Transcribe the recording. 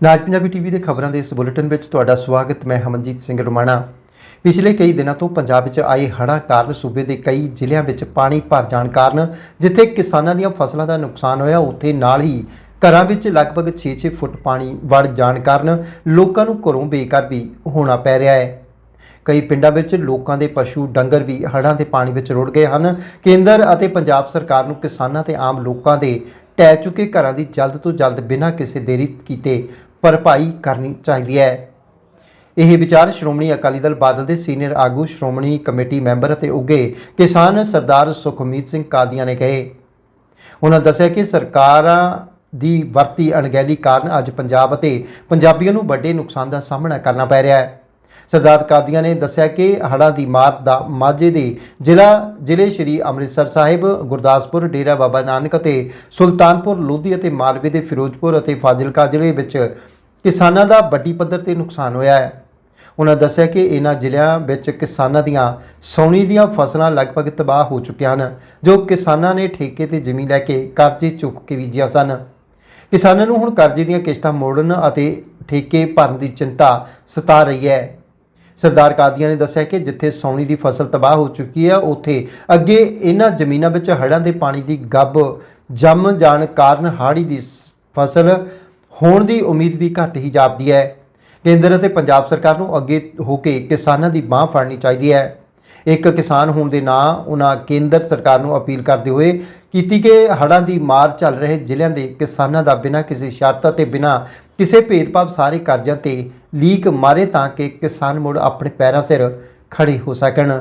ਨਾਜ Punjabi TV ਦੇ ਖਬਰਾਂ ਦੇ ਇਸ ਬੁਲੇਟਿਨ ਵਿੱਚ ਤੁਹਾਡਾ ਸਵਾਗਤ, ਮੈਂ ਹਮਨਜੀਤ ਸਿੰਘ ਰਮਾਣਾ। ਪਿਛਲੇ ਕਈ ਦਿਨਾਂ ਤੋਂ ਪੰਜਾਬ ਵਿੱਚ ਆਏ ਹੜ੍ਹਾਂ ਕਾਰਨ ਸੂਬੇ ਦੇ ਕਈ ਜ਼ਿਲ੍ਹਿਆਂ ਵਿੱਚ ਪਾਣੀ ਭਰ ਜਾਣ ਕਾਰਨ ਜਿੱਥੇ ਕਿਸਾਨਾਂ ਦੀਆਂ ਫਸਲਾਂ ਦਾ ਨੁਕਸਾਨ ਹੋਇਆ, ਉੱਥੇ ਨਾਲ ਹੀ ਘਰਾਂ ਵਿੱਚ ਲਗਭਗ 6-6 ਫੁੱਟ ਪਾਣੀ ਵੜ ਜਾਣ ਕਾਰਨ ਲੋਕਾਂ ਨੂੰ ਘਰੋਂ ਬੇਘਰ ਵੀ ਹੋਣਾ ਪੈ ਰਿਹਾ ਹੈ। ਕਈ ਪਿੰਡਾਂ ਵਿੱਚ ਲੋਕਾਂ ਦੇ ਪਸ਼ੂ ਡੰਗਰ ਵੀ ਹੜ੍ਹਾਂ ਦੇ ਪਾਣੀ ਵਿੱਚ ਰੁੜ ਗਏ ਹਨ। ਕੇਂਦਰ ਅਤੇ ਪੰਜਾਬ ਸਰਕਾਰ ਨੂੰ ਕਿਸਾਨਾਂ ਤੇ ਆਮ ਲੋਕਾਂ ਦੇ ਟਹਿ ਚੁੱਕੇ ਘਰਾਂ ਦੀ ਜਲਦ ਤੋਂ ਜਲਦ ਬਿਨਾਂ ਕਿਸੇ ਦੇਰੀ ਕੀਤੇ ਭਰਪਾਈ ਕਰਨੀ ਚਾਹੀਦੀ ਹੈ। ਇਹ ਵਿਚਾਰ ਸ਼੍ਰੋਮਣੀ ਅਕਾਲੀ ਦਲ ਬਾਦਲ ਦੇ ਸੀਨੀਅਰ ਆਗੂ ਸ਼੍ਰੋਮਣੀ ਕਮੇਟੀ ਮੈਂਬਰ ਅਤੇ ਉੱਗੇ ਕਿਸਾਨ ਸਰਦਾਰ ਸੁਖਮੀਤ ਸਿੰਘ ਕਾਦੀਆਂ ਨੇ ਕਹੇ। ਉਹਨਾਂ ਦੱਸਿਆ ਕਿ ਸਰਕਾਰਾਂ ਦੀ ਵਰਤੀ ਅਣਗਹਿਲੀ ਕਾਰਨ ਅੱਜ ਪੰਜਾਬ ਅਤੇ ਪੰਜਾਬੀਆਂ ਨੂੰ ਵੱਡੇ ਨੁਕਸਾਨ ਦਾ ਸਾਹਮਣਾ ਕਰਨਾ ਪੈ ਰਿਹਾ ਹੈ। ਸਰਦਾਰ ਕਾਦੀਆਂ ਨੇ ਦੱਸਿਆ ਕਿ ਹੜ੍ਹਾਂ ਦੀ ਮਾਰ ਦਾ ਮਾਝੇ ਦੇ ਜ਼ਿਲ੍ਹਾ, ਜ਼ਿਲ੍ਹੇ ਸ਼੍ਰੀ ਅੰਮ੍ਰਿਤਸਰ ਸਾਹਿਬ, ਗੁਰਦਾਸਪੁਰ, ਡੇਰਾ ਬਾਬਾ ਨਾਨਕ ਅਤੇ ਸੁਲਤਾਨਪੁਰ, ਲੋਧੀ ਅਤੇ ਮਾਲਵੇ ਦੇ ਫਿਰੋਜ਼ਪੁਰ ਅਤੇ ਫਾਜ਼ਿਲਕਾ ਜ਼ਿਲ੍ਹੇ ਵਿੱਚ ਕਿਸਾਨਾਂ ਦਾ ਵੱਡੀ ਪੱਧਰ ਤੇ ਨੁਕਸਾਨ ਹੋਇਆ ਹੈ। ਉਹਨਾਂ ਦੱਸਿਆ ਕਿ ਇਹਨਾਂ ਜ਼ਿਲ੍ਹਿਆਂ ਵਿੱਚ ਕਿਸਾਨਾਂ ਦੀਆਂ ਸੌਣੀ ਦੀਆਂ ਫਸਲਾਂ ਲਗਭਗ ਤਬਾਹ ਹੋ ਚੁੱਕੀਆਂ ਹਨ, ਜੋ ਕਿਸਾਨਾਂ ਨੇ ਠੇਕੇ ਤੇ ਜ਼ਮੀਨ ਲੈ ਕੇ ਕਰਜ਼ੇ ਚੁੱਕ ਕੇ ਬੀਜੀਆਂ ਸਨ। ਕਿਸਾਨਾਂ ਨੂੰ ਹੁਣ ਕਰਜ਼ੇ ਦੀਆਂ ਕਿਸ਼ਤਾਂ ਮੋੜਨ ਅਤੇ ਠੇਕੇ ਭਰਨ ਦੀ ਚਿੰਤਾ ਸਤਾ ਰਹੀ ਹੈ। ਸਰਦਾਰ ਕਾਦੀਆਂ ਨੇ ਦੱਸਿਆ ਕਿ ਜਿੱਥੇ ਸੌਣੀ ਦੀ ਫਸਲ ਤਬਾਹ ਹੋ ਚੁੱਕੀ ਹੈ, ਉੱਥੇ ਅੱਗੇ ਇਹਨਾਂ ਜ਼ਮੀਨਾਂ ਵਿੱਚ ਹੜ੍ਹਾਂ ਦੇ ਪਾਣੀ ਦੀ ਗੱਬ ਜੰਮ ਜਾਣ ਕਾਰਨ ਹਾੜੀ ਦੀ ਫਸਲ ਹੋਣ ਦੀ ਉਮੀਦ ਵੀ ਘੱਟ ਹੀ ਜਾਪਦੀ ਹੈ। ਕੇਂਦਰ ਅਤੇ ਪੰਜਾਬ ਸਰਕਾਰ ਨੂੰ ਅੱਗੇ ਹੋ ਕੇ ਕਿਸਾਨਾਂ ਦੀ ਬਾਹ ਫੜਨੀ ਚਾਹੀਦੀ ਹੈ। ਇੱਕ ਕਿਸਾਨ ਹੋਣ ਦੇ ਨਾਂ ਉਹਨਾਂ ਕੇਂਦਰ ਸਰਕਾਰ ਨੂੰ ਅਪੀਲ ਕਰਦੇ ਹੋਏ ਕੀਤੀ ਕਿ ਹੜ੍ਹਾਂ ਦੀ ਮਾਰ ਚੱਲ ਰਹੇ ਜ਼ਿਲ੍ਹਿਆਂ ਦੇ ਕਿਸਾਨਾਂ ਦਾ ਬਿਨਾਂ ਕਿਸੇ ਸ਼ਰਤ ਅਤੇ ਬਿਨਾਂ ਕਿਸੇ ਭੇਦਭਾਵ ਸਾਰੇ ਕਰਜ਼ਿਆਂ ਤੇ ਲੀਕ ਮਾਰੇ ਤਾਂ ਕਿ ਕਿਸਾਨ ਮੁੜ ਆਪਣੇ ਪੈਰਾਂ ਸਿਰ ਖੜੇ ਹੋ ਸਕਣ।